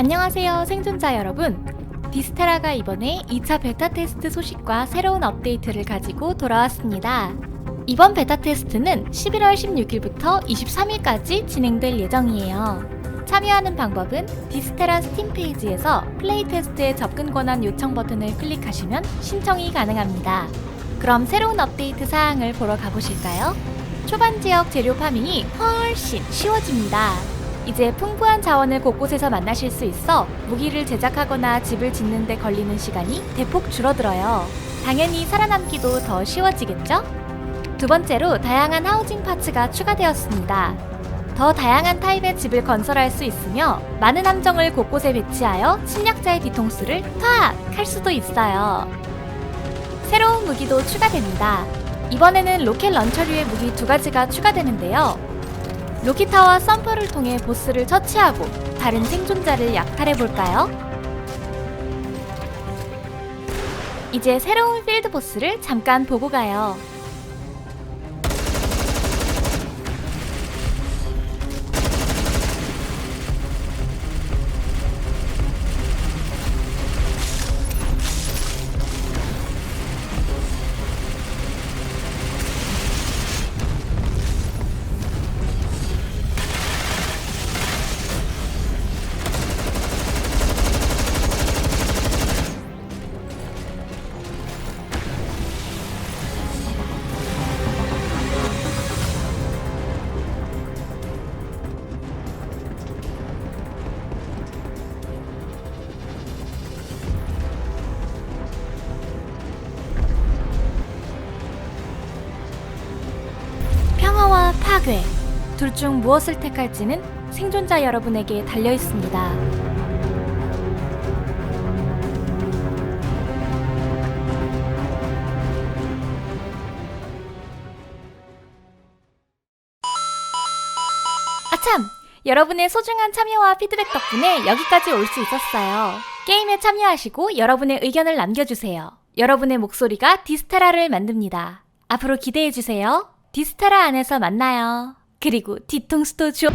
안녕하세요 생존자 여러분 디스테라가 이번에 2차 베타 테스트 소식과 새로운 업데이트를 가지고 돌아왔습니다. 이번 베타 테스트는 11월 16일부터 23일까지 진행될 예정이에요. 참여하는 방법은 디스테라 스팀 페이지에서 플레이 테스트의 접근 권한 요청 버튼을 클릭하시면 신청이 가능합니다. 그럼 새로운 업데이트 사항을 보러 가보실까요? 초반 지역 재료 파밍이 훨씬 쉬워집니다. 이제 풍부한 자원을 곳곳에서 만나실 수 있어 무기를 제작하거나 집을 짓는 데 걸리는 시간이 대폭 줄어들어요. 당연히 살아남기도 더 쉬워지겠죠? 두 번째로 다양한 하우징 파츠가 추가되었습니다. 더 다양한 타입의 집을 건설할 수 있으며 많은 함정을 곳곳에 배치하여 침략자의 뒤통수를 탁! 할 수도 있어요. 새로운 무기도 추가됩니다. 이번에는 로켓 런처류의 무기 두 가지가 추가되는데요. 로키타와 썸퍼를 통해 보스를 처치하고 다른 생존자를 약탈해 볼까요? 이제 새로운 필드 보스를 잠깐 보고 가요. 파괴 둘 중 무엇을 택할지는 생존자 여러분에게 달려 있습니다. 아참! 여러분의 소중한 참여와 피드백 덕분에 여기까지 올 수 있었어요. 게임에 참여하시고 여러분의 의견을 남겨주세요. 여러분의 목소리가 디스테라를 만듭니다. 앞으로 기대해주세요. 디스테라 안에서 만나요. 그리고 뒤통수도 줘.